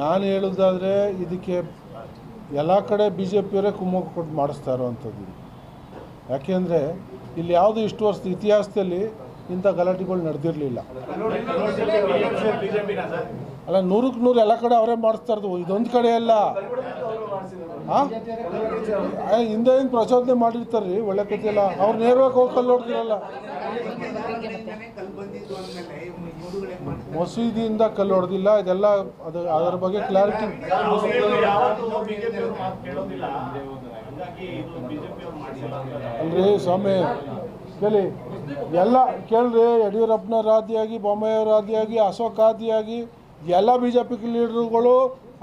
ನಾನು ಹೇಳೋದಾದರೆ ಇದಕ್ಕೆ ಎಲ್ಲ ಕಡೆ ಬಿ ಜೆ ಪಿಯವರೇ ಕುಮ್ಮಕ್ಕು ಕೊಟ್ಟು ಮಾಡಿಸ್ತಾ ಇರೋವಂಥದ್ದು. ಯಾಕೆಂದರೆ ಇಲ್ಲಿ ಯಾವುದು ಇಷ್ಟು ವರ್ಷದ ಇತಿಹಾಸದಲ್ಲಿ ಇಂಥ ಗಲಾಟೆಗಳು ನಡೆದಿರಲಿಲ್ಲ. ಅಲ್ಲ, ನೂರಕ್ಕೆ ನೂರು ಎಲ್ಲ ಕಡೆ ಅವರೇ ಮಾಡಿಸ್ತಾ ಇರೋದು. ಇದೊಂದು ಕಡೆ ಅಲ್ಲ. ಹಾಂ ಹಿಂದೆ ಏನು ಪ್ರಚೋದನೆ ಮಾಡಿರ್ತಾರೆ ರೀ, ಒಳ್ಳೆ ಕಥೆ ಎಲ್ಲ. ಅವ್ರು ನೇರವಾಗಿ ಹೋಗಿ ಕಲ್ಲು ಹೊಡ್ದಿರಲ್ಲ. ಮಸೀದಿಯಿಂದ ಕಲ್ಲು ಹೊಡೆದಿಲ್ಲ ಇದೆಲ್ಲ ಅದು ಅದರ ಬಗ್ಗೆ ಕ್ಲಾರಿಟಿ ಅಂದ್ರೆ ಸ್ವಾಮಿ ಕೇಳಿ ಎಲ್ಲ ಕೇಳ್ರಿ ಯಡಿಯೂರಪ್ಪನವ್ರ ಆದಿಯಾಗಿ ಬೊಮ್ಮಾಯಿಯವ್ರ ಆದಿಯಾಗಿ ಅಶೋಕ್ ಆದಿಯಾಗಿ ಎಲ್ಲ ಬಿ ಜೆ ಪಿ ಲೀಡರ್ಗಳು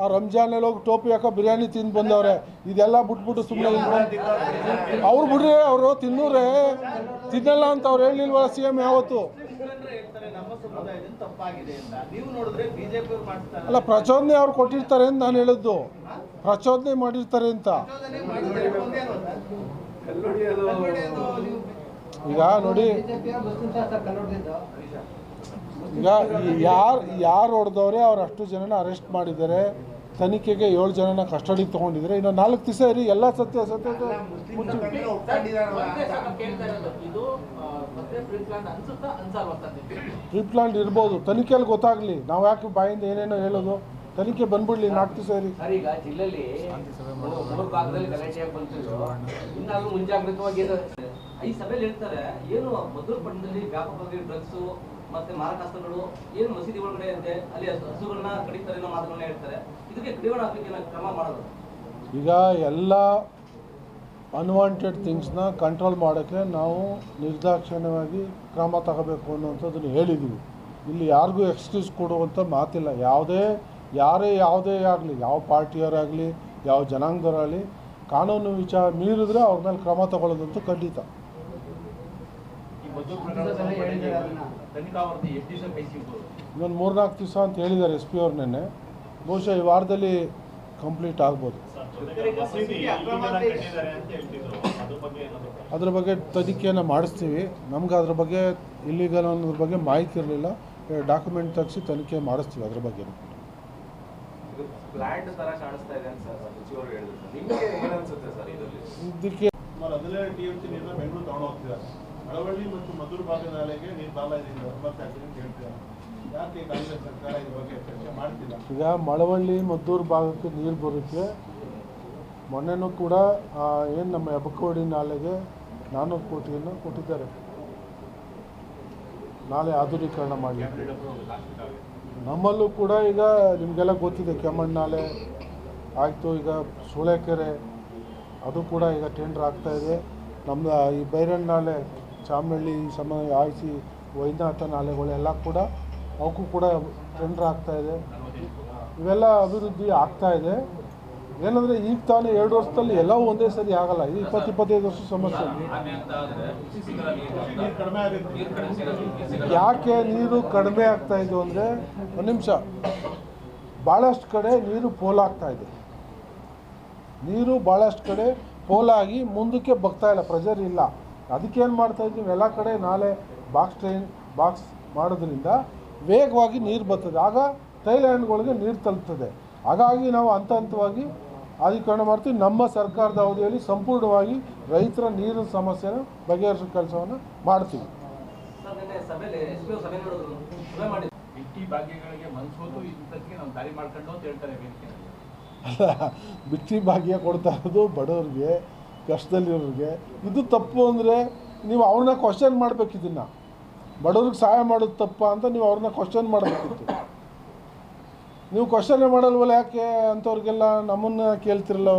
ಆ ರಂಜಾನಲ್ಲಿ ಹೋಗಿ ಟೋಪಿ ಹಾಕೋ ಬಿರಿಯಾನಿ ತಿಂದು ಬಂದವ್ರೆ. ಇದೆಲ್ಲ ಬಿಟ್ಬಿಟ್ಟು ಸುಮ್ಮನೆ ಅವ್ರು ಬಿಡ್ರಿ, ಅವರು ತಿನ್ನೋರೆ. ತಿನ್ನಲ್ಲ ಅಂತ ಅವ್ರು ಹೇಳಿಲ್ವಲ್ಲ ಸಿ ಎಂ ಯಾವತ್ತು? ಅಲ್ಲ, ಪ್ರಚೋದನೆ ಅವ್ರು ಕೊಟ್ಟಿರ್ತಾರೆ ಅಂತ ನಾನು ಹೇಳಿದ್ದು ಪ್ರಚೋದನೆ ಮಾಡಿರ್ತಾರೆ ಅಂತ. ಈಗ ನೋಡಿ. ಈಗ ಯಾರು ಯಾರು ಹೊಡೆದವ್ರೆ ಅವ್ರು ಅಷ್ಟು ಜನನ ಅರೆಸ್ಟ್ ಮಾಡಿದ್ದಾರೆ. ತನಿಖೆಗೆ ಏಳು ಜನನ ಕಸ್ಟಡಿಗೆ ತೊಗೊಂಡಿದ್ದಾರೆ ಇನ್ನು ನಾಲ್ಕು ದಿವಸ ಇರಿ ಎಲ್ಲ ಸತ್ಯ ಸತ್ಯ ಪ್ಲಾನ್ ಇರ್ಬೋದು. ತನಿಖೆಯಲ್ಲಿ ಗೊತ್ತಾಗಲಿ. ನಾವು ಯಾಕೆ ಬಾಯಿಂದ ಏನೇನೋ ಹೇಳೋದು? ತನಿಖೆ ಬಂದ್ಬಿಡ್ಲಿ ನಾಲ್ಕು ದಿವಸ ಇರಿ. ಈ ಸಭೆಯಲ್ಲಿ ಹೇಳ್ತಾರೆ ಏನು ಮಧುರ ಪಟ್ಟಣದಲ್ಲಿ ವ್ಯಾಪಕವಾಗಿ ಡ್ರಗ್ಸ್ ಮತ್ತೆ ಮಾರಕಾಸ್ತ್ರಗಳು ಏನು ಮಸೀದಿ ಒಳಗಡೆ ಇದೆ ಅಲ್ಲಿ ಹಸು- ಹಸುಗಳನ್ನ ಕಡಿತಾರೆ ಅನ್ನೋ ಮಾತುಗಳನ್ನ ಹೇಳ್ತಾರೆ. ಇದಕ್ಕೆ ಕಡಿವಾಣ ಹಾಕ್ಲಿಕ್ಕೆ ಏನಾದ್ರು ಕ್ರಮ ಮಾಡೋದು? ಈಗ ಎಲ್ಲ ಅನ್ವಾಂಟೆಡ್ ಥಿಂಗ್ಸ್ನ ಕಂಟ್ರೋಲ್ ಮಾಡೋಕ್ಕೆ ನಾವು ನಿರ್ದಾಕ್ಷಿಣ್ಯವಾಗಿ ಕ್ರಮ ತಗೋಬೇಕು ಅನ್ನೋಂಥದ್ದನ್ನು ಹೇಳಿದ್ದೀವಿ ಇಲ್ಲಿ ಯಾರಿಗೂ ಎಕ್ಸ್ಕ್ಯೂಸ್ ಕೊಡುವಂಥ ಮಾತಿಲ್ಲ. ಯಾವುದೇ ಯಾರೇ ಯಾವುದೇ ಆಗಲಿ ಯಾವ ಪಾರ್ಟಿಯವರಾಗಲಿ ಯಾವ ಜನಾಂಗದವರಾಗಲಿ ಕಾನೂನು ವಿಚಾರ ಮೀರಿದ್ರೆ ಅವ್ರ ಮೇಲೆ ಕ್ರಮ ತಗೊಳ್ಳೋದಂತೂ ಖಂಡಿತ. ಇನ್ನೊಂದು ಮೂರ್ನಾಲ್ಕು ದಿವಸ ಅಂತ ಹೇಳಿದ್ದಾರೆ ಎಸ್ ಪಿ ಅವ್ರು ನೆನ್ನೆ. ಬಹುಶಃ ಈ ವಾರದಲ್ಲಿ ಕಂಪ್ಲೀಟ್ ಆಗ್ಬೋದು. ಅದ್ರ ಬಗ್ಗೆ ತನಿಖೆಯನ್ನು ಮಾಡಿಸ್ತೀವಿ. ನಮ್ಗೆ ಅದ್ರ ಬಗ್ಗೆ ಇಲ್ಲಿಗಲ್ ಅನ್ನೋದ್ರ ಬಗ್ಗೆ ಮಾಹಿತಿ ಇರಲಿಲ್ಲ. ಡಾಕ್ಯುಮೆಂಟ್ ತೆಗೆಸಿ ತನಿಖೆ ಮಾಡಿಸ್ತೀವಿ ಅದ್ರ ಬಗ್ಗೆ. ಇದಕ್ಕೆ ಅಳವಳ್ಳಿ ಮತ್ತು ಮಧುರ ಭಾಗ ನಾಲೆಗೆ ನೀರು ಬಾಲ ಇದೆ ಒಂಬತ್ತು ಅಂತ ಮಾಡ್ತಿಲ್ಲ? ಈಗ ಮಳವಳ್ಳಿ, ಮದ್ದೂರು ಭಾಗಕ್ಕೆ ನೀರು ಬರುತ್ತೆ. ಮೊನ್ನೆನೂ ಕೂಡ ಏನು ನಮ್ಮ ಎಬಕೋಡಿ ನಾಲೆಗೆ ನಾನ್ನೂರು ಕೋಟಿಯನ್ನು ಕೊಟ್ಟಿದ್ದಾರೆ. ನಾಳೆ ಆಧುನೀಕರಣ ಮಾಡಿ. ನಮ್ಮಲ್ಲೂ ಕೂಡ ಈಗ ನಿಮಗೆಲ್ಲ ಗೊತ್ತಿದೆ ಕೆಮ್ಮಣ್ಣು ನಾಲೆ ಆಯಿತು, ಈಗ ಸೂಳೆಕೆರೆ ಅದು ಕೂಡ ಈಗ ಟೆಂಡರ್ ಆಗ್ತಾ ಇದೆ. ನಮ್ಮ ಈ ಬೈರನ್ ಚಾಮಳ್ಳಿ ಸಮ ಆಯಿಸಿ ವೈದ್ಯನಾಥ ನಾಲೆಗಳೆಲ್ಲ ಕೂಡ ಅವಕ್ಕೂ ಕೂಡ ಟೆಂಡರ್ ಆಗ್ತಾ ಇದೆ. ಇವೆಲ್ಲ ಅಭಿವೃದ್ಧಿ ಆಗ್ತಾ ಇದೆ. ಏನಂದರೆ ಈಗ ತಾನೇ ಎರಡು ವರ್ಷದಲ್ಲಿ ಎಲ್ಲವೂ ಒಂದೇ ಸರಿ ಆಗಲ್ಲ. ಇದು ಇಪ್ಪತ್ತು ಇಪ್ಪತ್ತೈದು ವರ್ಷ ಸಮಸ್ಯೆ. ಯಾಕೆ ನೀರು ಕಡಿಮೆ ಆಗ್ತಾ ಇದೆ ಅಂದರೆ, ಒಂದು ನಿಮಿಷ. ಭಾಳಷ್ಟು ಕಡೆ ನೀರು ಪೋಲಾಗ್ತಾ ಇದೆ. ನೀರು ಭಾಳಷ್ಟು ಕಡೆ ಪೋಲಾಗಿ ಮುಂದಕ್ಕೆ ಬರ್ತಾ ಇಲ್ಲ. ಪ್ರೆಷರ್ ಇಲ್ಲ. ಅದಕ್ಕೇನು ಮಾಡ್ತಾ ಇದ್ದೀವಿ? ಎಲ್ಲ ಕಡೆ ನಾಳೆ ಬಾಕ್ಸ್ ಟ್ರೈನ್ ಬಾಕ್ಸ್ ಮಾಡೋದ್ರಿಂದ ವೇಗವಾಗಿ ನೀರು ಬರ್ತದೆ. ಆಗ ಥೈಲ್ಯಾಂಡ್ಗಳಿಗೆ ನೀರು ತಲುಪ್ತದೆ ಹಾಗಾಗಿ ನಾವು ಹಂತ ಹಂತವಾಗಿ ಅಧಿಕರಣ ಮಾಡ್ತೀವಿ. ನಮ್ಮ ಸರ್ಕಾರದ ಅವಧಿಯಲ್ಲಿ ಸಂಪೂರ್ಣವಾಗಿ ರೈತರ ನೀರಿನ ಸಮಸ್ಯೆನ ಬಗೆಹರಿಸೋ ಕೆಲಸವನ್ನು ಮಾಡ್ತೀವಿ. ಅಲ್ಲ ಬಿಟ್ಟಿ ಭಾಗ್ಯ ಕೊಡ್ತಾ ಇರೋದು ಬಡವ್ರಿಗೆ. ಕಷ್ಟದಲ್ಲಿರೋರಿಗೆ. ಇದು ತಪ್ಪು ಅಂದರೆ ನೀವು ಅವ್ರನ್ನ ಕ್ವಶನ್ ಮಾಡ್ಬೇಕು ಇದನ್ನು. ಬಡವ್ರಿಗೆ ಸಹಾಯ ಮಾಡೋದು ತಪ್ಪ ಅಂತ ನೀವು ಅವ್ರನ್ನ ಕ್ವಶನ್ ಮಾಡಬೇಕಿತ್ತು. ನೀವು ಕ್ವಶನ್ ಮಾಡಲ್ವಲ್ಲ ಯಾಕೆ ಅಂಥವ್ರಿಗೆಲ್ಲ ನಮ್ಮನ್ನ ಕೇಳ್ತಿರಲ್ಲ?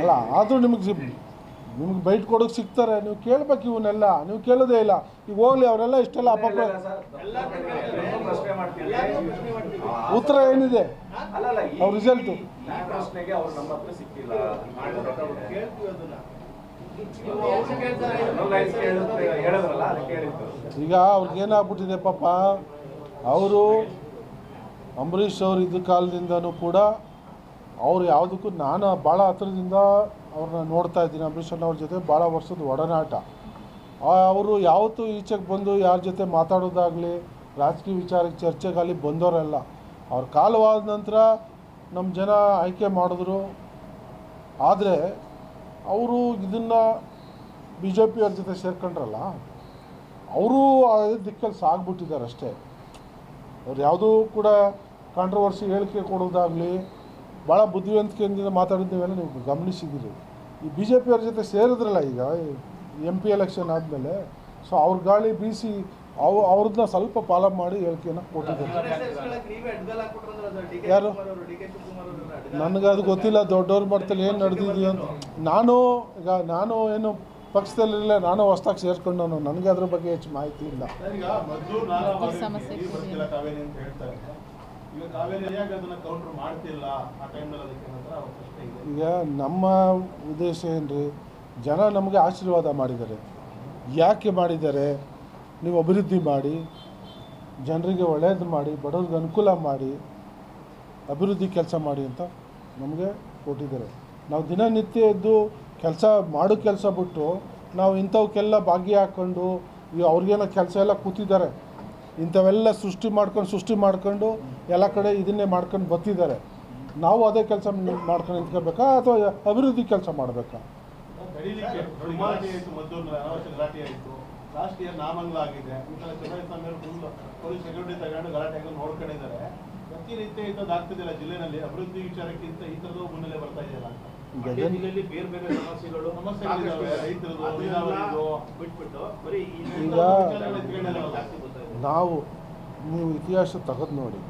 ಅಲ್ಲ, ಆದರೂ ನಿಮಗೆ ನಿಮ್ಗೆ ಬೈಟ್ ಕೊಡೋಕೆ ಸಿಗ್ತಾರೆ. ನೀವು ಕೇಳ್ಬೇಕು ಇವನ್ನೆಲ್ಲ ನೀವು ಕೇಳೋದೇ ಇಲ್ಲ. ಈಗ ಹೋಗ್ಲಿ ಅವರೆಲ್ಲ ಇಷ್ಟೆಲ್ಲ ಮಾಡ್ತೀವಿ. ಉತ್ತರ ಏನಿದೆ? ಅವ್ರ ರಿಸಲ್ಟ್ ಈಗ ಅವ್ರಿಗೇನಾಗ್ಬಿಟ್ಟಿದೆ ಪಾಪ? ಅವರು ಅಂಬರೀಷ್ ಅವ್ರ ಇದ್ದ ಕಾಲದಿಂದನೂ ಕೂಡ ಅವ್ರು ಯಾವುದಕ್ಕೂ ನಾನು ಭಾಳ ಹತ್ರದಿಂದ ಅವ್ರನ್ನ ನೋಡ್ತಾ ಇದ್ದೀನಿ ಅಂಬರೀಷ್ ಅವ್ರ ಜೊತೆ ಭಾಳ ವರ್ಷದ ಒಡನಾಟ. ಅವರು ಯಾವತ್ತೂ ಈಚೆಗೆ ಬಂದು ಯಾರ ಜೊತೆ ಮಾತಾಡೋದಾಗಲಿ, ರಾಜಕೀಯ ವಿಚಾರಕ್ಕೆ ಚರ್ಚೆಗಾಗಲಿ ಬಂದವರೆಲ್ಲ. ಅವ್ರ ಕಾಲವಾದ ನಂತರ ನಮ್ಮ ಜನ ಆಯ್ಕೆ ಮಾಡಿದ್ರು. ಆದರೆ ಅವರು ಇದನ್ನು ಬಿ ಜೆ ಪಿಯವ್ರ ಜೊತೆ ಸೇರ್ಕೊಂಡ್ರಲ್ಲ, ಅವರು ಅದೇ ದಿಕ್ಕಲ್ಲಿ ಸಾಗ್ಬಿಟ್ಟಿದ್ದಾರೆ ಅಷ್ಟೇ. ಅವ್ರು ಯಾವುದೂ ಕೂಡ ಕಾಂಟ್ರವರ್ಸಿ ಹೇಳಿಕೆ ಕೊಡೋದಾಗಲಿ ಭಾಳ ಬುದ್ಧಿವಂತಿಕೆಯಿಂದ ಮಾತಾಡಿದ್ದೇವೆಲ್ಲ ನೀವು ಗಮನಿಸಿದ್ದೀರಿ. ಈ ಬಿ ಜೆ ಪಿಯವ್ರ ಜೊತೆ ಸೇರಿದ್ರಲ್ಲ ಈಗ ಎಂ ಪಿ ಎಲೆಕ್ಷನ್ ಆದಮೇಲೆ ಸೊ ಅವ್ರ ಗಾಳಿ ಬೀಸಿ ಅವು ಅವ್ರನ್ನ ಸ್ವಲ್ಪ ಫಾಲೋ ಮಾಡಿ ಹೇಳಿಕೆಯನ್ನು ಕೊಟ್ಟಿದ್ದಾರೆ. ಯಾರು? ನನಗೆ ಅದು ಗೊತ್ತಿಲ್ಲ, ದೊಡ್ಡವ್ರ ಮಟ್ಟದಲ್ಲಿ ಏನು ನಡೆದಿದೆಯೋ ಅಂತ. ನಾನು ಈಗ, ನಾನು ಏನು ಪಕ್ಷದಲ್ಲಿರಲಿಲ್ಲ ನಾನು ಹೊಸ್ದಾಗಿ ಸೇರ್ಕೊಂಡವನು, ನನಗೆ ಅದ್ರ ಬಗ್ಗೆ ಹೆಚ್ಚು ಮಾಹಿತಿ ಇಲ್ಲ. ಈಗ ನಮ್ಮ ಉದ್ದೇಶ ಏನ್ರಿ? ಜನ ನಮಗೆ ಆಶೀರ್ವಾದ ಮಾಡಿದ್ದಾರೆ. ಯಾಕೆ ಮಾಡಿದ್ದಾರೆ? ನೀವು ಅಭಿವೃದ್ಧಿ ಮಾಡಿ, ಜನರಿಗೆ ಒಳ್ಳೆಯದು ಮಾಡಿ, ಬಡವ್ರಿಗೆ ಅನುಕೂಲ ಮಾಡಿ, ಅಭಿವೃದ್ಧಿ ಕೆಲಸ ಮಾಡಿ ಅಂತ ನಮಗೆ ಕೊಟ್ಟಿದ್ದಾರೆ. ನಾವು ದಿನನಿತ್ಯ ಎದ್ದು ಕೆಲಸ ಮಾಡೋ ಕೆಲಸ ಬಿಟ್ಟು ನಾವು ಇಂಥವಕ್ಕೆಲ್ಲ ಭಾಗಿ ಹಾಕ್ಕೊಂಡು ಈಗ ಅವ್ರಿಗೇನೋ ಕೆಲಸ ಎಲ್ಲ ಕೂತಿದ್ದಾರೆ. ಇಂಥವೆಲ್ಲ ಸೃಷ್ಟಿ ಮಾಡ್ಕೊಂಡು ಸೃಷ್ಟಿ ಮಾಡ್ಕೊಂಡು ಎಲ್ಲ ಕಡೆ ಇದನ್ನೇ ಮಾಡ್ಕೊಂಡು ಬರ್ತಿದ್ದಾರೆ. ನಾವು ಅದೇ ಕೆಲಸ ಮಾಡ್ಕೊಂಡು ನಿಂತ್ಕೋಬೇಕಾ ಅಥವಾ ಅಭಿವೃದ್ಧಿ ಕೆಲಸ ಮಾಡಬೇಕಾ? ಲಾಸ್ಟ್ ಇಯರ್ ನಾಮಂಗ್ಲ ಆಗಿದೆ. ಪೊಲೀಸ್ ಸೆಕ್ಯೂರಿಟಿ ತಗೊಂಡು ಗಲಾಟೆಗಳು ನೋಡ್ಕೊಂಡಿದ್ದಾರೆ ಪ್ರತಿನಿತ್ಯ ಇಂಥದ್ದು ಆಗ್ತಿದೆಯಲ್ಲ ಜಿಲ್ಲೆನಲ್ಲಿ? ಅಭಿವೃದ್ಧಿ ವಿಚಾರಕ್ಕಿಂತ ಈ ಥರದ್ದು ಮುನ್ನೆಲೆ ಬರ್ತಾ ಇದೆಯಲ್ಲ ಜಿಲ್ಲೆಯಲ್ಲಿ ಬೇರೆ ಬೇರೆ ಸಮಸ್ಯೆಗಳು ಸಮಸ್ಯೆಗಳಿದಾವೆ, ಸಾಕಷ್ಟಿದೆ. ರೈತರದ್ದು, ನೀರಾವರಿದು. ಬಿಟ್ಬಿಟ್ಟು ಬರೀ ಈ ಈಗ ವಿಚಾರಗಳು ನಾವು ನೀವು ಇತಿಹಾಸ ತೆಗೆದು ನೋಡಿ.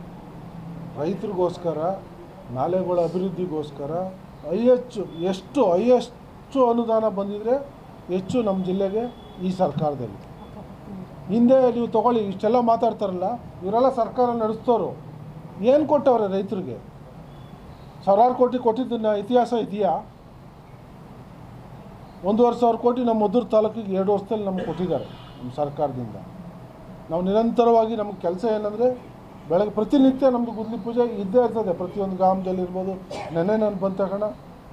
ರೈತರಿಗೋಸ್ಕರ, ನಾಲೆಗಳ ಅಭಿವೃದ್ಧಿಗೋಸ್ಕರ ಐ ಹೆಚ್ಚು ಎಷ್ಟು ಐ ಹೆಚ್ಚು ಅನುದಾನ ಬಂದಿದ್ರೆ ಹೆಚ್ಚು ನಮ್ಮ ಜಿಲ್ಲೆಗೆ ಈ ಸರ್ಕಾರದಲ್ಲಿ. ಹಿಂದೆ ನೀವು ತಗೊಳ್ಳಿ, ಇಷ್ಟೆಲ್ಲ ಮಾತಾಡ್ತಾರಲ್ಲ, ಇವರೆಲ್ಲ ಸರ್ಕಾರ ನಡೆಸ್ತೋರು ಏನು ಕೊಟ್ಟವ್ರೆ ರೈತರಿಗೆ? ಸಾವಿರಾರು ಕೋಟಿ ಕೊಟ್ಟಿದ್ದನ್ನ ಇತಿಹಾಸ ಇದೆಯಾ? ಒಂದೂವರೆ ಸಾವಿರ ಕೋಟಿ ನಮ್ಮ ಮದ್ದೂರು ತಾಲೂಕಿಗೆ ಎರಡು ವರ್ಷದಲ್ಲಿ ನಮ್ಗೆ ಕೊಟ್ಟಿದ್ದಾರೆ, ನಮ್ಮ ಸರ್ಕಾರದಿಂದ. ನಾವು ನಿರಂತರವಾಗಿ ನಮಗೆ ಕೆಲಸ ಏನಂದರೆ ಬೆಳಗ್ಗೆ ಪ್ರತಿನಿತ್ಯ ನಮ್ಮದು ಗುದ್ಲಿ ಪೂಜೆ ಇದ್ದೇ ಇರ್ತದೆ. ಪ್ರತಿಯೊಂದು ಗ್ರಾಮದಲ್ಲಿ ಇರ್ಬೋದು. ನೆನ್ನೆ ನಾನು ಬಂದ ತಕ್ಷಣ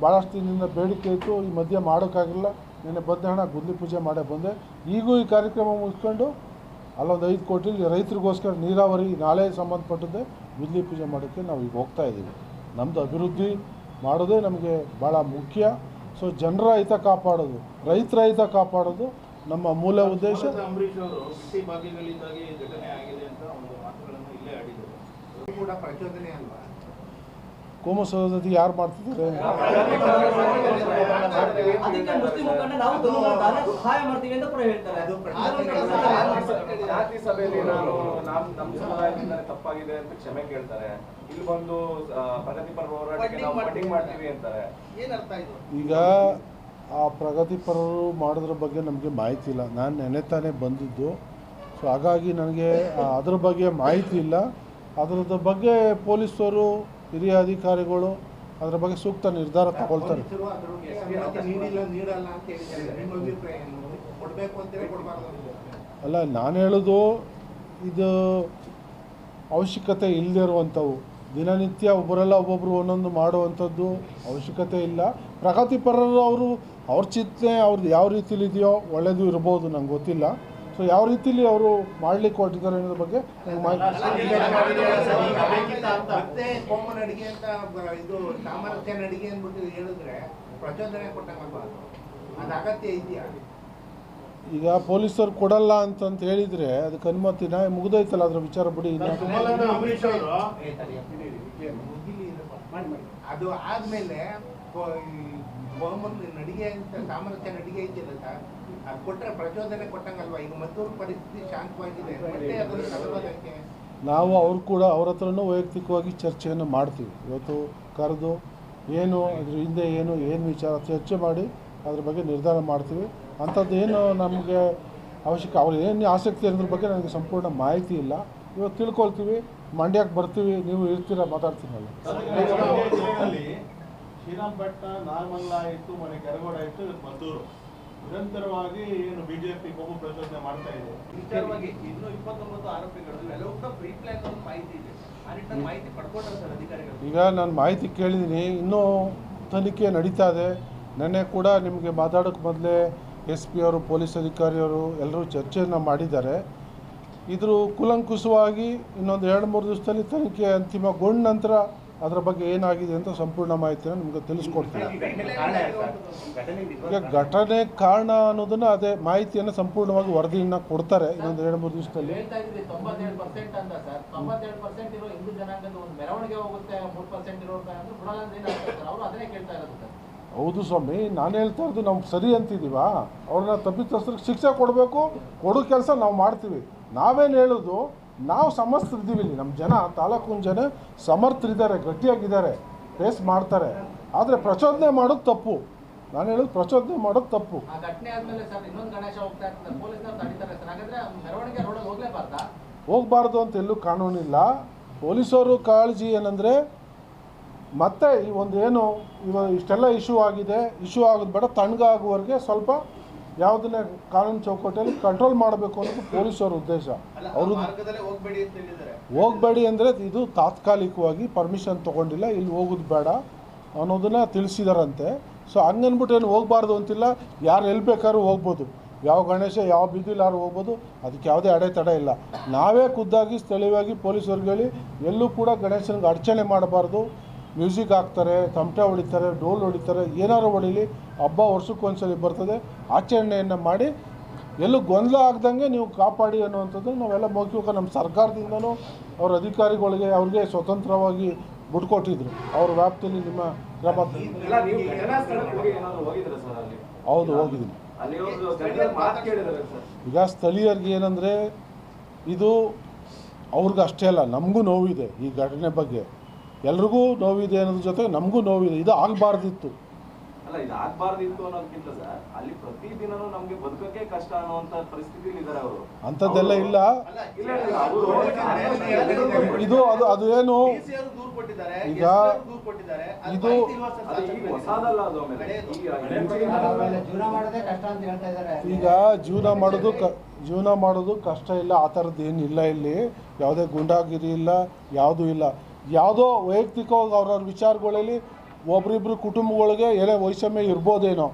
ಭಾಳಷ್ಟು ದಿನದಿಂದ ಬೇಡಿಕೆ ಇತ್ತು ಈ ಮಧ್ಯೆ ಮಾಡೋಕ್ಕಾಗಿಲ್ಲ. ನೆನ್ನೆ ಬಂದ ಹಣ ಗುದ್ಲಿ ಪೂಜೆ ಮಾಡೇ ಬಂದೆ. ಈಗೂ ಈ ಕಾರ್ಯಕ್ರಮ ಮುಗಿಸ್ಕೊಂಡು ಅಲ್ಲೊಂದು ಐದು ಕೋಟಿ ರೈತರಿಗೋಸ್ಕರ ನೀರಾವರಿ ನಾಳೆ ಸಂಬಂಧಪಟ್ಟದ್ದೇ ಗುದ್ಲಿ ಪೂಜೆ ಮಾಡೋಕ್ಕೆ ನಾವು ಈಗ ಹೋಗ್ತಾ ಇದ್ದೀವಿ. ನಮ್ಮದು ಅಭಿವೃದ್ಧಿ ಮಾಡೋದೇ ನಮಗೆ ಭಾಳ ಮುಖ್ಯ. ಸೊ, ಜನರ ಹಿತ ಕಾಪಾಡೋದು, ರೈತರ ಹಿತ ಕಾಪಾಡೋದು ನಮ್ಮ ಮೂಲ ಉದ್ದೇಶ? ಅಂಬರೀಷ್ ಅವರು ಬಿಟ್ಟಿ ಬಾಗಿಲಿಗಳಿಂದಾಗಿ ಘಟನೆ ಆಗಿದೆ ಅಂತ ಒಂದು ಮಾತುಗಳನ್ನು ಇಲ್ಲೇ ಆಡಿದರು ಇದು ಕೂಡ ಪ್ರಚೋದನೆ ಅಲ್ವಾ? ಕೋಮ ಸಹೋದರತೆ ಯಾರು ಮಾಡ್ತಿದ್ದಾರೆ? ಅದಕ್ಕೆ ಮುಸ್ಲಿಂ ಮುಖಂಡ ನಾವು ಧರ್ಮದಾನ ಸಹಾಯ ಮಾಡ್ತೀವಿ ಅಂತ ಕೂಡ ಹೇಳ್ತಾರೆ. ಅದು ಜಾತಿ ಸಭೆಯಲ್ಲಿ ನಾನು ನಮ್ ನಮ್ಮ ಸಮುದಾಯದಿಂದ ತಪ್ಪಾಗಿದೆ ಅಂತ ಕ್ಷಮೆ ಕೇಳ್ತಾರೆ. ಇಲ್ಲಿ ಬಂದು ಪ್ರಗತಿಪರ ಹೋರಾಟಕ್ಕೆ ನಾವು ಮಾಡ್ತೀವಿ. ಅಂತಾರೆ. ಈಗ ಆ ಪ್ರಗತಿಪರರು ಮಾಡೋದ್ರ ಬಗ್ಗೆ ನಮಗೆ ಮಾಹಿತಿ ಇಲ್ಲ. ನಾನು ನೆನೆ ತಾನೇ ಬಂದಿದ್ದು. ಸೊ ಹಾಗಾಗಿ ನನಗೆ ಅದರ ಅದ್ರ ಬಗ್ಗೆ ಮಾಹಿತಿ ಇಲ್ಲ. ಅದರದ ಬಗ್ಗೆ ಪೊಲೀಸರು, ಹಿರಿಯ ಅಧಿಕಾರಿಗಳು ಅದರ ಬಗ್ಗೆ ಸೂಕ್ತ ನಿರ್ಧಾರ ತಗೊಳ್ತಾರೆ. ಅದ್ರ ಅಲ್ಲ, ನಾನು ಹೇಳೋದು ಇದು ಅವಶ್ಯಕತೆ ಇಲ್ಲದೆ ಇರುವಂಥವು. ದಿನನಿತ್ಯ ಒಬ್ಬರೆಲ್ಲ ಒಬ್ಬೊಬ್ಬರು ಒಂದೊಂದು ಮಾಡುವಂಥದ್ದು ಅವಶ್ಯಕತೆ ಇಲ್ಲ ಪ್ರಗತಿಪರರು ಅವರು ಅವ್ರ ಚಿಂತನೆ ಅವ್ರದ್ದು ಯಾವ ರೀತಿಲಿ ಇದೆಯೋ ಒಳ್ಳೆಯದು ಇರ್ಬೋದು ನಂಗೆ ಗೊತ್ತಿಲ್ಲ ಸೊ ಯಾವ ರೀತಿಲಿ ಅವರು ಮಾಡಲಿಕ್ಕೆ ಹೊರಟಿದ್ದಾರೆ ಅನ್ನೋದ್ರ ಬಗ್ಗೆ ಮಾಹಿತಿ ಈಗ ಪೊಲೀಸರು ಕೊಡಲ್ಲ ಅಂತಂತ ಹೇಳಿದರೆ ಅದಕ್ಕೆ ಅನುಮತಿನ ಮುಗಿದೈತಲ್ಲ ಅದ್ರ ವಿಚಾರ ಬಿಡಿ ಅದು ಆದ್ಮೇಲೆ ನಡಿಗೆ ಅಂತ ಸಾಮರಸ್ಯ ನಡಿಗೆ ಇದೆಯಲ್ಲ ಸರ್. ಅದು ಕೊಟ್ಟರೆ ಪ್ರಚೋದನೆ ಕೊಟ್ಟಂಗಲ್ವಾ? ಈಗ ಮದ್ದೂರು ಪರಿಸ್ಥಿತಿ ಶಾಂತವಾಗಿದೆ. ಮತ್ತೆ ಅದನ್ನು ಕಲಬಲಕ್ಕೆ ನಾವು ಅವ್ರು ಕೂಡ ಅವ್ರ ಹತ್ರನೂ ವೈಯಕ್ತಿಕವಾಗಿ ಚರ್ಚೆಯನ್ನು ಮಾಡ್ತೀವಿ. ಇವತ್ತು ಕರೆದು ಏನು ಅದ್ರ ಹಿಂದೆ ಏನು ಏನು ವಿಚಾರ ಚರ್ಚೆ ಮಾಡಿ ಅದ್ರ ಬಗ್ಗೆ ನಿರ್ಧಾರ ಮಾಡ್ತೀವಿ. ಅಂಥದ್ದು ಏನು ನಮಗೆ ಅವಶ್ಯಕ ಅವ್ರು ಏನು ಆಸಕ್ತಿ ಅನ್ನೋದ್ರ ಬಗ್ಗೆ ನನಗೆ ಸಂಪೂರ್ಣ ಮಾಹಿತಿ ಇಲ್ಲ. ಇವಾಗ ತಿಳ್ಕೊಳ್ತೀವಿ ಮಂಡ್ಯಕ್ಕೆ ಬರ್ತೀವಿ ನೀವು ಇರ್ತೀರ ಮಾತಾಡ್ತೀನಲ್ಲ ಶ್ರೀರಾಮ್ ಶ್ರೀರಂಗಪಟ್ಟಣ ನಾರ್ಮಂಗ್ಲ ಆಯಿತು ಮನೆ ಕೆರಗೋಡ ಆಯಿತು ಮದ್ದೂರು. ನಿರಂತರವಾಗಿ ಏನು ಬಿಜೆಪಿ ಬಹು ಪ್ರಚೋದನೆ ಮಾಡ್ತಾ ಇದೆ. ವಿಚಾರವಾಗಿ ಇನ್ನು ಇಪ್ಪತ್ತೊಂಬತ್ತು ಆರೋಪಿಗಳು ಎಲ್ಲವೂ ಕೂಡ ಪ್ರೀ ಪ್ಲಾನ್ ಒಂದು ಮಾಹಿತಿ ಇದೆ. ಆ ನಿಟ್ಟಿನಲ್ಲಿ ಮಾಹಿತಿ ಪಡ್ಕೊಟ್ರೆ ಸರ್ ಅಧಿಕಾರಿಗಳು. ಈಗ ನಾನು ಮಾಹಿತಿ ಕೇಳಿದ್ದೀನಿ ಇನ್ನೂ ತನಿಖೆ ನಡೀತಾ ಇದೆ. ನೆನ್ನೆ ಕೂಡ ನಿಮಗೆ ಮಾತಾಡೋಕ್ಕೆ ಮೊದಲೇ ಎಸ್ ಪಿ ಅವರು, ಪೊಲೀಸ್ ಅಧಿಕಾರಿಯವರು ಎಲ್ಲರೂ ಚರ್ಚೆಯನ್ನು ಮಾಡಿದ್ದಾರೆ. ಇದ್ರ ಕುಲಂಕುಸವಾಗಿ ಇನ್ನೊಂದು ಎರಡು ಮೂರು ದಿವಸದಲ್ಲಿ ತನಿಖೆ ಅಂತಿಮಗೊಂಡ ನಂತರ ಅದರ ಬಗ್ಗೆ ಏನಾಗಿದೆ ಅಂತ ಸಂಪೂರ್ಣ ಮಾಹಿತಿಯನ್ನು ನಿಮಗೆ ತಿಳಿಸ್ಕೊಡ್ತೀನಿ. ಘಟನೆ ಕಾರಣ ಅನ್ನೋದನ್ನು ಅದೇ ಮಾಹಿತಿಯನ್ನು ಸಂಪೂರ್ಣವಾಗಿ ವರದಿಯನ್ನು ಕೊಡ್ತಾರೆ ಇನ್ನೊಂದು ಎರಡು ಮೂರು ದಿವಸದಲ್ಲಿ. ಹಿಂದೂ ಸ್ವಾಮಿ ನಾನು ಹೇಳ್ತಾ ಇರೋದು ನಾವು ಸರಿ ಅಂತಿದ್ದೀವಾ ಅವ್ರನ್ನ ತಪ್ಪಿತಸ್ಥರಿಗೆ ಶಿಕ್ಷೆ ಕೊಡಬೇಕು ಕೊಡೋ ಕೆಲಸ ನಾವು ಮಾಡ್ತೀವಿ. ನಾವೇನು ಹೇಳೋದು ನಾವು ಸಮರ್ಥರಿದ್ದೀವಿ ಇಲ್ಲಿ. ನಮ್ಮ ಜನ ತಾಲೂಕಿನ ಜನ ಸಮರ್ಥರಿದ್ದಾರೆ ಗಟ್ಟಿಯಾಗಿದ್ದಾರೆ ಫೇಸ್ ಮಾಡ್ತಾರೆ. ಆದರೆ ಪ್ರಚೋದನೆ ಮಾಡೋದು ತಪ್ಪು. ನಾನು ಹೇಳೋದು ಪ್ರಚೋದನೆ ಮಾಡೋದು ತಪ್ಪು. ಹೋಗಬಾರ್ದು ಅಂತ ಎಲ್ಲೂ ಕಾನೂನಿಲ್ಲ. ಪೊಲೀಸರು ಕಾಳಜಿ ಏನಂದರೆ ಮತ್ತೆ ಈ ಒಂದು ಏನು ಇವಾಗ ಇಷ್ಟೆಲ್ಲ ಇಶ್ಯೂ ಆಗಿದೆ ಇಶ್ಯೂ ಆಗೋದು ಬೇಡ ತಣ್ಣಗಾಗುವವರೆಗೆ ಸ್ವಲ್ಪ ಯಾವುದನ್ನೇ ಕಾನೂನು ಚೌಕಟ್ಟಲ್ಲಿ ಕಂಟ್ರೋಲ್ ಮಾಡಬೇಕು ಅನ್ನೋದು ಪೊಲೀಸರ ಉದ್ದೇಶ. ಅವರು ಹೋಗ್ಬೇಡಿ ಅಂದರೆ ಇದು ತಾತ್ಕಾಲಿಕವಾಗಿ ಪರ್ಮಿಷನ್ ತೊಗೊಂಡಿಲ್ಲ ಇಲ್ಲಿ ಹೋಗೋದು ಬೇಡ ಅನ್ನೋದನ್ನ ತಿಳಿಸಿದಾರಂತೆ. ಸೊ ಹಂಗನ್ಬಿಟ್ಟು ಏನು ಹೋಗಬಾರ್ದು ಅಂತಿಲ್ಲ ಯಾರು ಎಲ್ಲಿ ಬೇಕಾದ್ರೂ ಹೋಗ್ಬೋದು. ಯಾವ ಗಣೇಶ ಯಾವ ಬೀದಿಲಾರು ಹೋಗ್ಬೋದು ಅದಕ್ಕೆ ಯಾವುದೇ ಅಡೆತಡೆ ಇಲ್ಲ. ನಾವೇ ಖುದ್ದಾಗಿ ಸ್ಥಳೀಯವಾಗಿ ಪೊಲೀಸರಿಗೆ ಹೇಳಿ ಎಲ್ಲೂ ಕೂಡ ಗಣೇಶನಿಗೆ ಅಡಚಣೆ ಮಾಡಬಾರ್ದು. ಮ್ಯೂಸಿಕ್ ಹಾಕ್ತಾರೆ ತಮಟೆ ಹೊಡಿತಾರೆ ಡೋಲ್ ಹೊಡಿತಾರೆ ಏನಾದ್ರು ಹೊಡೀಲಿ ಹಬ್ಬ ವರ್ಷಕ್ಕೊಂದ್ಸಲಿ ಬರ್ತದೆ. ಆಚರಣೆಯನ್ನು ಮಾಡಿ ಎಲ್ಲೂ ಗೊಂದಲ ಆಗ್ದಂಗೆ ನೀವು ಕಾಪಾಡಿ ಅನ್ನುವಂಥದ್ದು ನಾವೆಲ್ಲ ಮೌಖಿಕ ನಮ್ಮ ಸರ್ಕಾರದಿಂದನೂ ಅವ್ರ ಅಧಿಕಾರಿಗಳಿಗೆ ಅವ್ರಿಗೆ ಸ್ವತಂತ್ರವಾಗಿ ಬಿಟ್ಕೊಟ್ಟಿದ್ರು ಅವ್ರ ವ್ಯಾಪ್ತಿಯಲ್ಲಿ ನಿಮ್ಮ ಕ್ರಮ ಹೌದು ಹೋಗಿದ್ದೀನಿ. ಈಗ ಸ್ಥಳೀಯರಿಗೆ ಏನಂದರೆ ಇದು ಅವ್ರಿಗಷ್ಟೇ ಅಲ್ಲ ನಮಗೂ ನೋವಿದೆ ಈ ಘಟನೆ ಬಗ್ಗೆ. ಎಲ್ರಿಗೂ ನೋವಿದೆ ಅನ್ನೋದ್ರ ಜೊತೆ ನಮಗೂ ನೋವಿದೆ. ಇದು ಆಗಬಾರ್ದಿತ್ತು. ಅಲ್ಲ ಇದು ಆಗ್ಬಾರ್ದಿತ್ತು ಅನ್ನೋದಕ್ಕಿಂತ ಸರ್ ಅಲ್ಲಿ ಪ್ರತಿದಿನನೂ ನಮ್ಗೆ ಬದುಕಕ್ಕೆ ಕಷ್ಟ ಅನ್ನುವಂತ ಪರಿಸ್ಥಿತಿಯಲ್ಲಿ ಇದಾರೆ ಅವರು. ಅಂಥದ್ದೆಲ್ಲ ಇಲ್ಲ. ಇದು ಅದು ಅದು ಏನು? ಈಗ ಇದು- ಹೊಸದಲ್ಲ ಅದು. ಈಗ ಜೀವನ ಮಾಡೋದೇ ಕಷ್ಟ ಅಂತ ಹೇಳ್ತಾ ಇದ್ದಾರೆ. ಈಗ ಜೀವನ ಮಾಡೋದು ಕ ಜೀವನ ಮಾಡೋದು ಕಷ್ಟ ಇಲ್ಲ. ಆ ಥರದ್ದು ಏನಿಲ್ಲ ಇಲ್ಲಿ. ಯಾವುದೇ ಗುಂಡಾಗಿರಿ ಇಲ್ಲ ಯಾವುದೂ ಇಲ್ಲ. ಯಾವುದೋ ವೈಯಕ್ತಿಕವಾಗಿ ಅವ್ರವ್ರ ವಿಚಾರಗಳಲ್ಲಿ ಒಬ್ರಿಬ್ರು ಕುಟುಂಬಗಳಿಗೆ ಎಲೆ ವೈಷಮ್ಯ ಇರ್ಬೋದೇನೋ.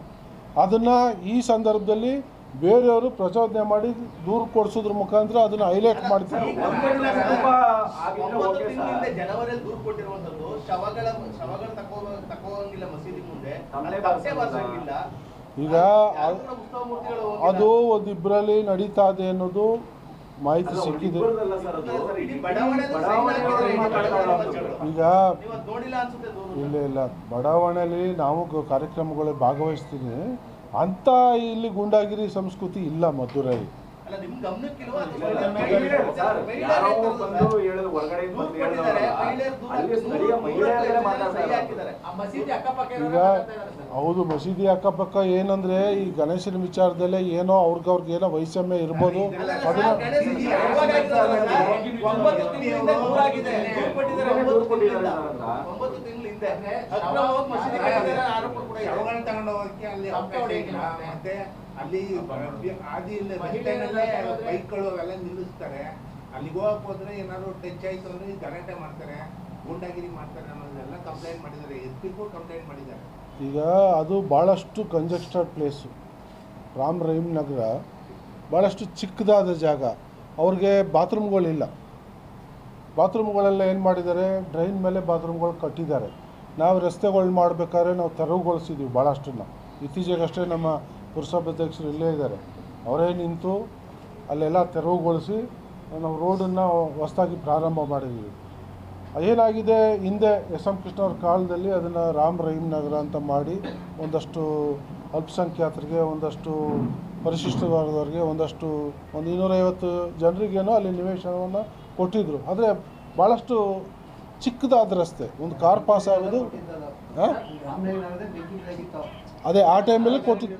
ಅದನ್ನು ಈ ಸಂದರ್ಭದಲ್ಲಿ ಬೇರೆಯವರು ಪ್ರಚೋದನೆ ಮಾಡಿ ದೂರು ಕೊಡಿಸೋದ್ರ ಮುಖಾಂತರ ಅದನ್ನು ಹೈಲೈಟ್ ಮಾಡ್ತಾರೆ ಈಗ ಯಾರು ಉತ್ಸವ ಮೂರ್ತಿಗಳು ಅದು ಒಂದಿಬ್ಬರಲ್ಲಿ ನಡೀತಾ ಇದೆ ಅನ್ನೋದು ಮಾಹಿತಿ ಸಿಕ್ಕಿದೆ. ಈಗ ನೀವು ಅದ್ ಅನ್ಸುತ್ತೆ ಇಲ್ಲ ಇಲ್ಲ. ಬಡಾವಣೆಯಲ್ಲಿ ನಾವು ಕಾರ್ಯಕ್ರಮಗಳಲ್ಲಿ ಭಾಗವಹಿಸ್ತೀನಿ. ಅಂಥ ಇಲ್ಲಿ ಗುಂಡಾಗಿರಿ ಸಂಸ್ಕೃತಿ ಇಲ್ಲ ಮಧುರಲ್ಲಿ ಅಲ್ಲ ನಿಮ್ ಗಮನಕ್ಕಿಲ್ವಾ ಈಗ ಇರೋರು ಇದ್ದಾರೆ ಸರ್. ಹೌದು ಮಸೀದಿ ಅಕ್ಕಪಕ್ಕ ಏನಂದ್ರೆ ಈ ಗಣೇಶನ ವಿಚಾರದಲ್ಲೇ ಏನೋ ಅವ್ರಿಗೆ ಅವ್ರಿಗೆ ಏನೋ ವೈಷಮ್ಯ ಇರ್ಬೋದು. ಅದನ್ನ ಅಲ್ಲಿ ತಪ್ಪೆ ಅವಕಾಶ ಇಲ್ಲ ಹೊಡೆಯಂಗಿಲ್ಲ. ಮತ್ತೆ ಅಲ್ಲಿ ಆದಿ ಇಲ್ಲ ಮಹಿಳೆಯರೆಲ್ಲ ರಸ್ತೆನಲ್ಲೇ ಹೋದ್ರೆ- ಬೈಕ್ಗಳು ಅವೆಲ್ಲ ನಿಲ್ಲಿಸ್ತಾರೆ. ಅಲ್ಲಿಗೆ ಹೋಗಕ್ ಹೋದ್ರೆ ಏನಾದ್ರು ಟಚ್ ಆಯ್ತು ಅಂದ್ರೆ ಗಲಾಟೆ ಮಾಡ್ತಾರೆ ಗೂಂಡಾಗಿರಿ ಮಾಡ್ತಾರೆ ಅನ್ನೋದೆಲ್ಲ ಕಂಪ್ಲೇಂಟ್ ಮಾಡಿದ್ದಾರೆ. ಎಸ್ ಪಿಗೂ ಕಂಪ್ಲೇಂಟ್ ಮಾಡಿದ್ದಾರೆ. ಈಗ ಅದು ಭಾಳಷ್ಟು ಕಂಜೆಸ್ಟೆಡ್ ಪ್ಲೇಸು ರಾಮ್ ರಹೀಮ್ ನಗರ ಭಾಳಷ್ಟು ಚಿಕ್ಕದಾದ ಜಾಗ. ಅವ್ರಿಗೆ ಬಾತ್ರೂಮ್ಗಳಿಲ್ಲ ಬಾತ್ರೂಮ್ಗಳೆಲ್ಲ ಏನು ಮಾಡಿದ್ದಾರೆ? ಡ್ರೈನ್ ಮೇಲೆ ಬಾತ್ರೂಮ್ಗಳು ಕಟ್ಟಿದ್ದಾರೆ. ನಾವು ರಸ್ತೆಗಳು ಮಾಡಬೇಕಾದ್ರೆ ನಾವು ತೆರವುಗೊಳಿಸಿದ್ದೀವಿ ಭಾಳಷ್ಟನ್ನು ಇತ್ತೀಚೆಗಷ್ಟೇ ನಮ್ಮ ಪುರಸಭಾಧ್ಯಕ್ಷರು ಇಲ್ಲೇ ಇದ್ದಾರೆ. ಅವರೇ ನಿಂತು ಅಲ್ಲೆಲ್ಲ ತೆರವುಗೊಳಿಸಿ ನಾವು ರೋಡನ್ನು ಹೊಸದಾಗಿ ಪ್ರಾರಂಭ ಮಾಡಿದ್ದೀವಿ. ಏನಾಗಿದೆ? ಹಿಂದೆ ಎಸ್ ಎಂ ಕೃಷ್ಣ ಅವ್ರ ಕಾಲದಲ್ಲಿ ಅದನ್ನು ರಾಮ್ ರಹೀಮ್ ನಗರ ಅಂತ ಮಾಡಿ ಒಂದಷ್ಟು ಅಲ್ಪಸಂಖ್ಯಾತರಿಗೆ, ಒಂದಷ್ಟು ಪರಿಶಿಷ್ಟ ವರ್ಗದವ್ರಿಗೆ, ಒಂದಷ್ಟು ಒಂದು ಇನ್ನೂರೈವತ್ತು ಜನರಿಗೇನೋ ಅಲ್ಲಿ ನಿವೇಶನವನ್ನು ಕೊಟ್ಟಿದ್ದರು ಆದರೆ ಭಾಳಷ್ಟು ಚಿಕ್ಕದಾದ ರಸ್ತೆ. ಒಂದು ಕಾರ್ ಪಾಸ್ ಆಗೋದು, ಹಾಂ? ಅದೇ ಆ ಟೈಮಲ್ಲಿ ಅಂತ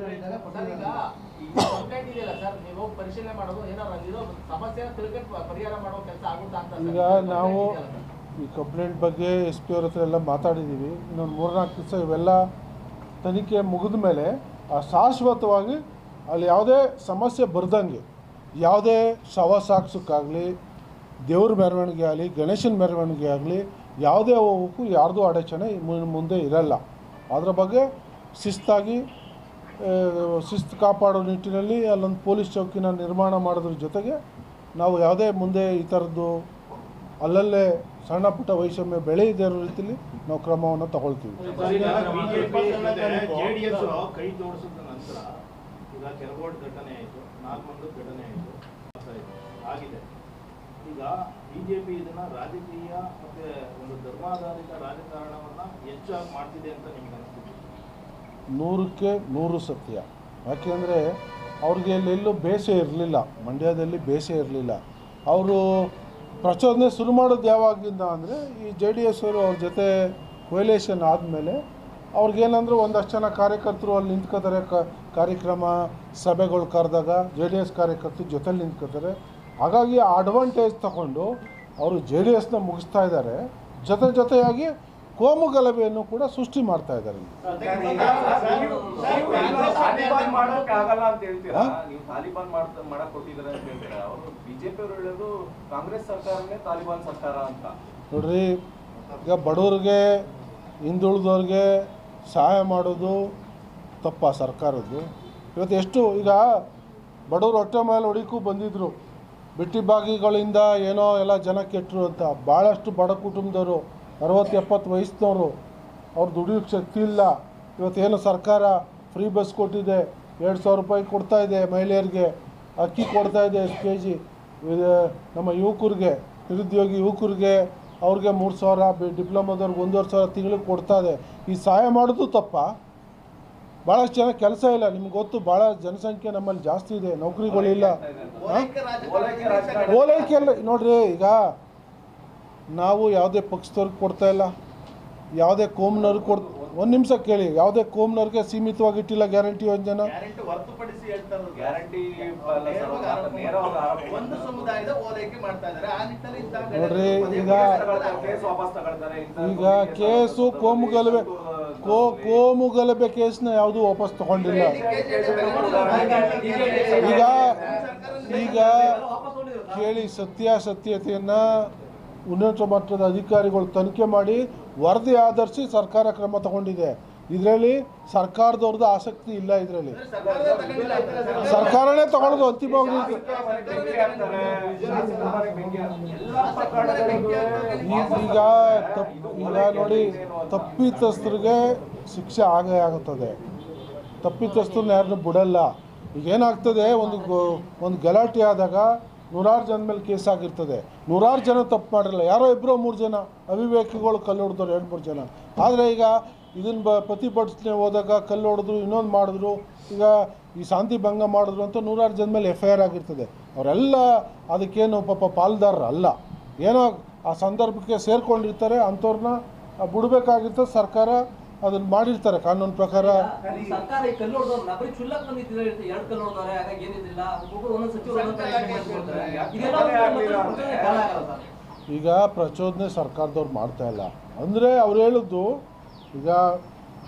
ಈಗ ನಾವು ಈ ಕಂಪ್ಲೇಂಟ್ ಬಗ್ಗೆ ಎಸ್ ಪಿ ಅವ್ರ ಹತ್ರ ಎಲ್ಲ ಮಾತಾಡಿದ್ದೀವಿ ಇನ್ನೊಂದು ಮೂರ್ನಾಲ್ಕು ದಿವಸ ಇವೆಲ್ಲ ತನಿಖೆ ಮುಗಿದ ಮೇಲೆ ಆ ಶಾಶ್ವತವಾಗಿ ಅಲ್ಲಿ ಯಾವುದೇ ಸಮಸ್ಯೆ ಬರ್ದಂಗೆ ಯಾವುದೇ ಶವ ಸಾಕ್ಸೋಕ್ಕಾಗಲಿ ದೇವ್ರ ಮೆರವಣಿಗೆ ಆಗಲಿ ಗಣೇಶನ ಮೆರವಣಿಗೆ ಆಗಲಿ ಯಾವುದೇ ಹೋಗೋಕ್ಕೂ ಯಾರ್ದು ಅಡಚಣೆ ಮುಂದೆ ಇರಲ್ಲ. ಅದರ ಬಗ್ಗೆ ಶಿಸ್ತಾಗಿ ಶಿಸ್ತು ಕಾಪಾಡೋ ನಿಟ್ಟಿನಲ್ಲಿ ಅಲ್ಲೊಂದು ಪೊಲೀಸ್ ಚೌಕಿನ ನಿರ್ಮಾಣ ಮಾಡೋದ್ರ ಜೊತೆಗೆ ನಾವು ಯಾವುದೇ ಮುಂದೆ ಈ ಥರದ್ದು ಅಲ್ಲಲ್ಲೇ ಸಣ್ಣ ಪುಟ್ಟ ವೈಷಮ್ಯ ಬೆಳೆಯದೇ ಇರೋ ರೀತಿಯಲ್ಲಿ ನಾವು ಕ್ರಮವನ್ನು ತಗೊಳ್ತೀವಿ. ಈಗ ಬಿಜೆಪಿ ಇದನ್ನ ರಾಜಕೀಯ ಮತ್ತೆ ಒಂದು ಧರ್ಮಾಧಾರಿತ ರಾಜಕಾರಣವನ್ನ ಹೆಚ್ಚಾಗಿ ಮಾಡ್ತಿದೆ ಅಂತ ನಿಮ್ಗೆ ಅನಿಸ್ತಿದೆ? ನೂರಕ್ಕೆ ನೂರು ಸತ್ಯ. ಯಾಕೆಂದರೆ ಅವ್ರಿಗೆ ಎಲ್ಲೆಲ್ಲೂ ಬೇಸೆ ಇರಲಿಲ್ಲ. ಮಂಡ್ಯದಲ್ಲಿ ಬೇಸೆ ಇರಲಿಲ್ಲ. ಅವರು ಪ್ರಚೋದನೆ ಶುರು ಮಾಡೋದು ಯಾವಾಗಿಂದ ಅಂದರೆ ಈ ಜೆ ಡಿ ಎಸ್ ಅವರು ಅವ್ರ ಜೊತೆ ಕೊಯ್ಲೇಷನ್ ಆದಮೇಲೆ ಅವ್ರಿಗೇನಂದ್ರೆ ಒಂದಷ್ಟು ಜನ ಕಾರ್ಯಕರ್ತರು ಅಲ್ಲಿ ನಿಂತ್ಕೋತಾರೆ. ಕ, ಕಾರ್ಯಕ್ರಮ, ಸಭೆಗಳು ಕರೆದಾಗ ಜೆ ಡಿ ಎಸ್ ಕಾರ್ಯಕರ್ತರು ಜೊತೆಲಿ ನಿಂತ್ಕೋತಾರೆ. ಹಾಗಾಗಿ ಅಡ್ವಾಂಟೇಜ್ ತಗೊಂಡು ಅವರು ಜೆ ಡಿ ಎಸ್ನ ಮುಗಿಸ್ತಾ ಇದ್ದಾರೆ. ಜೊತೆ ಜೊತೆಯಾಗಿ ಕೋಮು ಗಲಭೆಯನ್ನು ಕೂಡ ಸೃಷ್ಟಿ ಮಾಡ್ತಾ ಇದ್ದಾರೆ ನೋಡ್ರಿ ಈಗ ಬಡವ್ರಿಗೆ ಹಿಂದುಳಿದವ್ರಿಗೆ ಸಹಾಯ ಮಾಡೋದು ತಪ್ಪ ಸರ್ಕಾರದ್ದು. ಇವತ್ತು ಎಷ್ಟು ಈಗ ಬಡವರು ಹೊಟ್ಟೆ ಮೇಲೆ ಹೊಡಿಕೂ ಬಂದಿದ್ರು. ಬಿಟ್ಟಿ ಬಾಗಿಗಳಿಂದ ಏನೋ ಎಲ್ಲ ಜನ ಕೆಟ್ಟರು ಅಂತ. ಭಾಳಷ್ಟು ಬಡ ಕುಟುಂಬದವರು ಅರವತ್ತು ಎಪ್ಪತ್ತು ವಯಸ್ಸಿನವರು ಅವ್ರು ದುಡಿಯೋಕ್ಕೆ ಶಕ್ತಿ ಇಲ್ಲ. ಇವತ್ತೇನು ಸರ್ಕಾರ ಫ್ರೀ ಬಸ್ ಕೊಟ್ಟಿದೆ. ಎರಡು ಸಾವಿರ ರೂಪಾಯಿ ಇದೆ ಮಹಿಳೆಯರಿಗೆ. ಅಕ್ಕಿ ಕೊಡ್ತಾ ಇದೆ ಕೆ ಜಿ. ನಮ್ಮ ಯುವಕರಿಗೆ, ನಿರುದ್ಯೋಗಿ ಯುವಕರಿಗೆ ಅವ್ರಿಗೆ ಮೂರು ಸಾವಿರ, ಬಿ ಡಿಪ್ಲೊಮಾದವ್ರಿಗೆ ಒಂದೂವರೆ ಸಾವಿರ ತಿಂಗಳಿಗೆ ಕೊಡ್ತಾ ಇದೆ. ಈ ಸಹಾಯ ಮಾಡೋದು ತಪ್ಪ. ಭಾಳಷ್ಟು ಜನ ಕೆಲಸ ಇಲ್ಲ. ನಿಮ್ಗೆ ಗೊತ್ತು ಭಾಳ ಜನಸಂಖ್ಯೆ ನಮ್ಮಲ್ಲಿ ಜಾಸ್ತಿ ಇದೆ. ನೌಕರಿಗಳಿಲ್ಲ ಓಲೈಕೆ ನೋಡ್ರಿ ಈಗ ನಾವು ಯಾವುದೇ ಪಕ್ಷದವ್ರಿಗೆ ಕೊಡ್ತಾ ಇಲ್ಲ. ಯಾವುದೇ ಕೋಮ್ನವ್ರಿಗೆ ಕೊಡ್ ಒಂದು ನಿಮಿಷ ಕೇಳಿ ಯಾವುದೇ ಕೋಮ್ನವ್ರಿಗೆ ಸೀಮಿತವಾಗಿ ಇಟ್ಟಿಲ್ಲ ಗ್ಯಾರಂಟಿ ಯೋಜನೆ ಗ್ಯಾರಂಟಿ ಹೊರತುಪಡಿಸಿ ಹೇಳ್ತಾ ಇರೋದು ಗ್ಯಾರಂಟಿ ನೇರವಾಗಿ ಆರೋಪ ನೇರವಾಗಿ ಆರೋಪ ಒಂದು ಸಮುದಾಯದ ಓಲೈಕೆ ಮಾಡ್ತಾ ಇದ್ದಾರೆ. ಆ ನಿಟ್ಟಿನಲ್ಲಿ ಇಂತಹ ನೋಡ್ರಿ, ಈಗ- ಈಗ ಕೇಸು ಸ್ವಲ್ಪ ಕೋಮು ಗಲಭೆ ಕೋ ಕೋಮು ಗಲಭೆ ಕೇಸ್ನ ಯಾವುದೂ ವಾಪಸ್ ತಗೊಂಡಿಲ್ಲ. ಈಗ ಈಗ ಕೇಳಿ ಸತ್ಯಾಸತ್ಯತೆಯನ್ನು ಉನ್ನತ ಮಟ್ಟದ ಅಧಿಕಾರಿಗಳು ತನಿಖೆ ಮಾಡಿ ವರದಿ ಆಧರಿಸಿ ಸರ್ಕಾರ ಕ್ರಮ ತಗೊಂಡಿದೆ. ಇದರಲ್ಲಿ ಸರ್ಕಾರದವ್ರದ್ದು ಆಸಕ್ತಿ ಇಲ್ಲ ಇದರಲ್ಲಿ. ಸರ್ಕಾರನೇ ತಗೊಳ್ಳೋದು ಅಂತಿಮವಾಗಿ ಈಗ ತಪ್, ಈಗ ನೋಡಿ ತಪ್ಪಿತಸ್ಥರಿಗೆ ಶಿಕ್ಷೆ ಆಗೇ ಆಗುತ್ತದೆ. ತಪ್ಪಿತಸ್ಥರನ್ನ ಯಾರನ್ನೂ ಬಿಡಲ್ಲ. ಈಗ ಏನಾಗ್ತದೆ ಒಂದು ಒಂದು ಗಲಾಟೆ ಆದಾಗ ನೂರಾರು ಜನ ಮೇಲೆ ಕೇಸ್ ಆಗಿರ್ತದೆ. ನೂರಾರು ಜನ ತಪ್ಪು ಮಾಡಿರಲ್ಲ. ಯಾರೋ ಇಬ್ಬರೋ ಮೂರು ಜನ ಅವಿವೇಕಿಗಳು ಕಲ್ಲು ಹೊಡೆದವ್ರು ಎರಡು ಮೂರು ಜನ. ಆದರೆ ಈಗ ಇದನ್ನು ಬ ಪ್ರತಿಭಟನೆ ಹೋದಾಗ ಕಲ್ಲು ಹೊಡೆದ್ರು ಇನ್ನೊಂದು ಮಾಡಿದ್ರು. ಈಗ ಈ ಶಾಂತಿ ಭಂಗ ಮಾಡಿದ್ರು ಅಂತ ನೂರಾರು ಜನ ಮೇಲೆ ಎಫ್ ಐ ಆರ್ ಆಗಿರ್ತದೆ. ಅವರೆಲ್ಲ ಅದಕ್ಕೇನು ಪಾಪ ಪಾಲ್ದಾರರು ಅಲ್ಲ. ಏನೋ ಆ ಸಂದರ್ಭಕ್ಕೆ ಸೇರಿಕೊಂಡಿರ್ತಾರೆ. ಅಂಥವ್ರನ್ನ ಬಿಡಬೇಕಾಗಿರ್ತದೆ ಸರ್ಕಾರ. ಅದನ್ನು ಮಾಡಿರ್ತಾರೆ ಕಾನೂನು ಪ್ರಕಾರ. ಈಗ ಪ್ರಚೋದನೆ ಸರ್ಕಾರದವ್ರು ಮಾಡ್ತಾ ಇಲ್ಲ. ಅಂದರೆ ಅವ್ರು ಹೇಳಿದ್ದು ಈಗ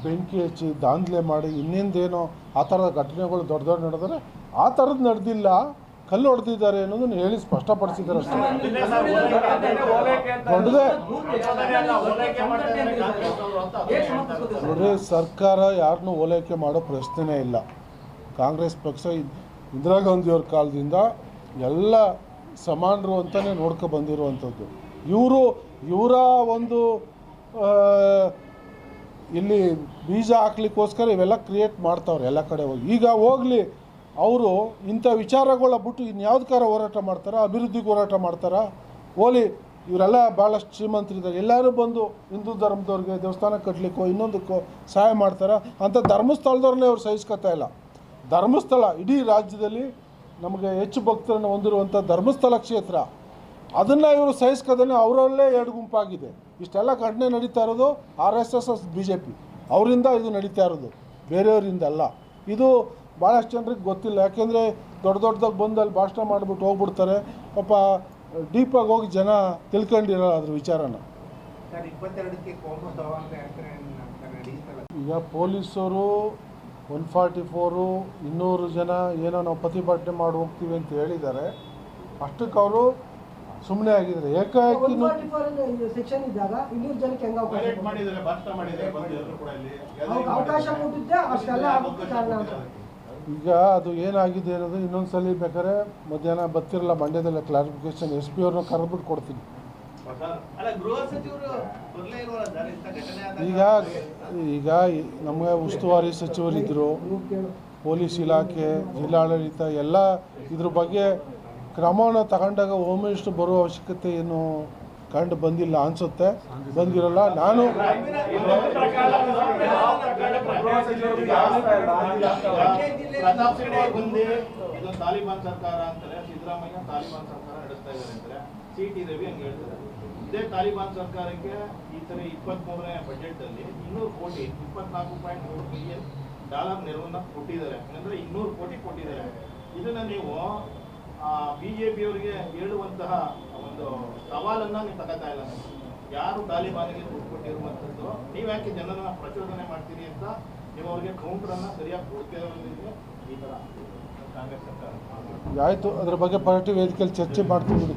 ಬೆಂಕಿ ಹಚ್ಚಿ ದಾಂಧಲೆ ಮಾಡಿ ಇನ್ನೇಂದೇನೋ ಆ ಥರದ ಘಟನೆಗಳು ದೊಡ್ಡ ದೊಡ್ಡ ನಡೆದರೆ ಆ ಥರದ್ದು ನಡೆದಿಲ್ಲ. ಕಲ್ಲು ಹೊಡೆದಿದ್ದಾರೆ ಅನ್ನೋದನ್ನ ಹೇಳಿ ಸ್ಪಷ್ಟಪಡಿಸಿದ್ದಾರೆ ಅಷ್ಟೇ? ನೋಡ್ರಿ, ಸರ್ಕಾರ ಯಾರನ್ನೂ ಓಲೈಕೆ ಮಾಡೋ ಪ್ರಶ್ನೆನೇ ಇಲ್ಲ. ಕಾಂಗ್ರೆಸ್ ಪಕ್ಷ ಇದ್- ಇಂದಿರಾ ಗಾಂಧಿಯವ್ರ ಕಾಲದಿಂದ ಎಲ್ಲ ಸಮಾನರು ಅಂತಲೇ ನೋಡ್ಕೊ ಬಂದಿರುವಂಥದ್ದು. ಇವರು ಇವರ ಒಂದು ಇಲ್ಲಿ ಬೀಜ ಹಾಕ್ಲಿಕ್ಕೋಸ್ಕರ ಇವೆಲ್ಲ ಕ್ರಿಯೇಟ್ ಮಾಡ್ತಾವ್ರೆ ಎಲ್ಲ ಕಡೆ ಹೋಗಿ. ಈಗ ಹೋಗಲಿ ಅವರು ಇಂಥ ವಿಚಾರಗಳ ಬಿಟ್ಟು ಇನ್ಯಾವ್ದಕ್ಕಾರ ಹೋರಾಟ ಮಾಡ್ತಾರೆ? ಅಭಿವೃದ್ಧಿಗೆ ಹೋರಾಟ ಮಾಡ್ತಾರೆ? ಹೋಲಿ ಇವರೆಲ್ಲ ಭಾಳಷ್ಟು ಶ್ರೀಮಂತರಿದ್ದಾರೆ. ಎಲ್ಲರೂ ಬಂದು ಹಿಂದೂ ಧರ್ಮದವ್ರಿಗೆ ದೇವಸ್ಥಾನ ಕಟ್ಟಲಿಕ್ಕೋ ಇನ್ನೊಂದಕ್ಕೋ ಸಹಾಯ ಮಾಡ್ತಾರೆ? ಅಂಥ ಧರ್ಮಸ್ಥಳದವ್ರನ್ನೇ ಅವ್ರು ಸಹಿಸ್ಕೊತಾ ಇಲ್ಲ. ಧರ್ಮಸ್ಥಳ, ಇಡೀ ರಾಜ್ಯದಲ್ಲಿ ನಮಗೆ ಹೆಚ್ಚು ಭಕ್ತರನ್ನು ಹೊಂದಿರುವಂಥ ಧರ್ಮಸ್ಥಳ ಕ್ಷೇತ್ರ, ಅದನ್ನು ಇವರು ಸಹಿಸ್ಕೋದೇ ಅವರಲ್ಲೇ ಎರಡು ಗುಂಪಾಗಿದೆ. ಇಷ್ಟೆಲ್ಲ ಘಟನೆ ನಡೀತಾ ಇರೋದು R S S S B J P. ಅವರಿಂದ ಇದು ನಡೀತಾ ಇರೋದು. ಬೇರೆಯವರಿಂದ ಅಲ್ಲ. ಇದು ಭಾಳಷ್ಟು ಜನರಿಗೆ ಗೊತ್ತಿಲ್ಲ. ಯಾಕೆಂದರೆ ದೊಡ್ಡ ದೊಡ್ಡದಾಗಿ ಬಂದು ಅಲ್ಲಿ ಭಾಷಣ ಮಾಡಿಬಿಟ್ಟು ಹೋಗ್ಬಿಡ್ತಾರೆ. ಪಾಪ ಡೀಪಾಗಿ ಹೋಗಿ ಜನ ತಿಳ್ಕೊಂಡಿರಲ್ಲ ಅದ್ರ ವಿಚಾರನ. ಈಗ ಪೊಲೀಸರು ಒನ್ ಫಾರ್ಟಿ ಫೋರು ಇನ್ನೂರು ಜನ ಏನೋ ನಾವು ಪ್ರತಿಭಟನೆ ಮಾಡಿ ಹೋಗ್ತೀವಿ ಅಂತ ಹೇಳಿದ್ದಾರೆ. ಅಷ್ಟಕ್ಕೆ ಅವರು ಸುಮ್ಮನೆ ಆಗಿದ್ದಾರೆ. ಏಕಾಏಕಿ ಸೆಕ್ಷನ್ ಈಗ ಅದು ಏನಾಗಿದೆ ಅನ್ನೋದು ಇನ್ನೊಂದು ಸಲ ಬೇಕಾದ್ರೆ ಮಧ್ಯಾಹ್ನ ಬರ್ತಿರಲ್ಲ ಮಂಡ್ಯದಲ್ಲ ಕ್ಲಾರಿಫಿಕೇಶನ್ ಎಸ್ ಪಿ ಅವ್ರನ್ನ ಕರೆದ್ಬಿಟ್ಟು ಕೊಡ್ತೀನಿ. ಅಲ್ಲ ಗೃಹ ಸಚಿವರು ಬರ್ಲೇ ಇಲ್ವಲ್ಲ ಸರ್? ಘಟನೆ ಆದಾಗ ಈಗ ಈಗ ನಮಗೆ ಉಸ್ತುವಾರಿ ಸಚಿವರಿದ್ದರು ಪೊಲೀಸ್ ಇಲಾಖೆ ಜಿಲ್ಲಾಡಳಿತ ಎಲ್ಲ ಇದ್ರ ಬಗ್ಗೆ ಕ್ರಮವನ್ನು ತಗೊಂಡಾಗ ಹೋಮ್ ಮಿನಿಸ್ಟರ್ ಬರೋ ಅವಶ್ಯಕತೆ ಏನು ಕಂಡು ಬಂದಿಲ್ಲ ಅನಿಸುತ್ತೆ. ಬಂದಿರಲ್ಲ. ನಾನು ಪ್ರತಾಪ್ ಸಿಂಹ ಬಂದು ಇದು ತಾಲಿಬಾನ್ ಸರ್ಕಾರ ಅಂತಾರೆ ಸಿದ್ದರಾಮಯ್ಯ ತಾಲಿಬಾನ್ ಸರ್ಕಾರ ನಡೆಸ್ತಾ ಇದ್ದಾರೆ ಅಂತಾರೆ ಸಿ ಟಿ ರವಿ ಹಂಗೆ ಹೇಳ್ತಾರೆ. ಇದೇ ತಾಲಿಬಾನ್ ಸರ್ಕಾರಕ್ಕೆ ಈ ತರ ಇಪ್ಪತ್ತ್ ಮೂರನೇ ಬಜೆಟ್ ಅಲ್ಲಿ ಇನ್ನೂರು ಕೋಟಿ, ಇಪ್ಪತ್ನಾಲ್ಕು ಪಾಯಿಂಟ್ ಮೂರು ಬಿಲಿಯನ್ ಡಾಲರ್ ನೆರವನ್ನ ಕೊಟ್ಟಿದ್ದಾರೆ. ಅಂದ್ರೆ ಇನ್ನೂರು ಕೋಟಿ ಕೊಟ್ಟಿದ್ದಾರೆ. ಇದನ್ನ ನೀವು, ಆ ಬಿಜೆಪಿ ಅವರಿಗೆ ಹೇಳುವಂತಹ ಒಂದು ಸವಾಲನ್ನ ನೀವು ತಗೋತಾ ಇಲ್ಲ. ಯಾರು ತಾಲಿಬಾನಿಗೆ ದುಡ್ಡು ಕೊಟ್ಟಿರುವಂತದ್ದು ನೀವ್ ಯಾಕೆ ಜನರನ್ನ ಪ್ರಚೋದನೆ ಮಾಡ್ತೀರಿ ಅಂತ ನೀವು ಅವ್ರಿಗೆ ಕೌಂಟರ್ ಅನ್ನ ಸರಿಯಾಗಿ ಕೊಡ್ತಿರೋದ್ರಿಂದ ಆಯಿತು ಅದ್ರ ಬಗ್ಗೆ ಪಾರ್ಟಿ ವೇದಿಕೆಯಲ್ಲಿ ಚರ್ಚೆ ಮಾಡ್ತೀನಿ ಬಿಡಿ.